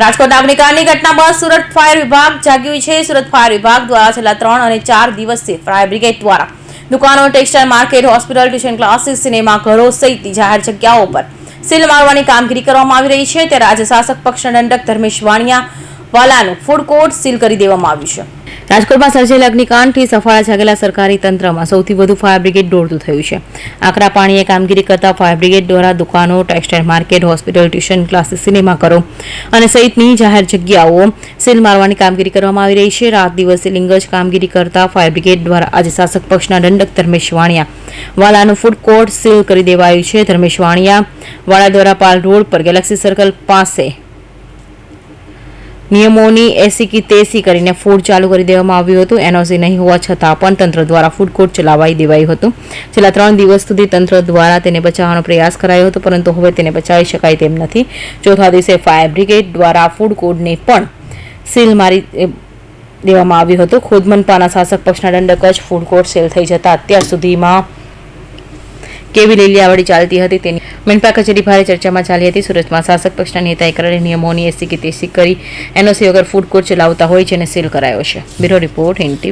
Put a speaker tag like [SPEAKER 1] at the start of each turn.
[SPEAKER 1] રાજકોટ અગ્નિકાંડની ઘટના સુરત ફાયર વિભાગ જાગ્યું છે. સુરત ફાયર વિભાગ દ્વારા છેલ્લા ત્રણ અને ચાર દિવસથી ફાયર બ્રિગેડ દ્વારા દુકાનો, textile market, hospital, tuition classes, cinema ઘરો સહિત જાહેર જગ્યાઓ પર સીલ મારવાની કામગીરી કરવામાં આવી રહી છે. ત્યારે આજે શાસક પક્ષના દંડક ધર્મેશ વાણિયા વાલાનું ફૂડ કોર્ટ સીલ કરી દેવામાં આવ્યું છે. રાજકોટમાં સર્જેલ અગ્નિકાંડથી સફાળા જાગેલા સરકારી તંત્રમાં સૌથી વધુ ફાયર બ્રિગેડ દોડતું થયું છે. આકરા પાણીએ કામગીરી કરતા ફાયર બ્રિગેડ દ્વારા દુકાનો, textile market, hospital, tuition classes, cinema કરો અને સહિતની જાહેર જગ્યાઓ સીલ મારવાની કામગીરી કરવામાં આવી રહી છે. રાત દિવસે લિંગજ કામગીરી કરતા ફાયર બ્રિગેડ દ્વારા આજે શાસક પક્ષના દંડક ધર્મેશ વાણિયા વાલાનું ફૂડ કોર્ટ સીલ કરી દેવાયું છે. ધર્મેશ વાણિયા વાળા દ્વારા પાલ રોડ પર ગેલેક્સી સર્કલ પાસે નિયમોની એસી કી તેસી કરીને ફૂડ ચાલુ કરી દેવામાં આવ્યું હતું. એનઓસી નહીં હોવા છતાં પણ તંત્ર દ્વારા ફૂડ કોર્ટ ચલાવાઈ દેવાયું હતું. છેલ્લા ત્રણ દિવસ સુધી તંત્ર દ્વારા તેને બચાવવાનો પ્રયાસ કરાયો હતો, પરંતુ હવે તેને બચાવી શકાય તેમ નથી. ચોથા દિવસે ફાયર બ્રિગેડ દ્વારા ફૂડ કોર્ટને પણ સીલ મારી દેવામાં આવ્યું હતું. ખુદ મનપાના શાસક પક્ષના દંડક જ ફૂડ કોર્ટ સેલ થઈ જતા અત્યાર સુધીમાં કેવી લીલિયાવડી ચાલતી હતી તેની મેનપા કચેરી ભારે ચર્ચામાં ચાલી હતી. સુરતમાં શાસક પક્ષના નેતાએ કરેલી નિયમોની એસી કે તેસી કરી એનઓસી વગર ફૂડ કોર્ટ ચલાવતા હોય જેને સીલ કરાયો છે. Bureau report એનટી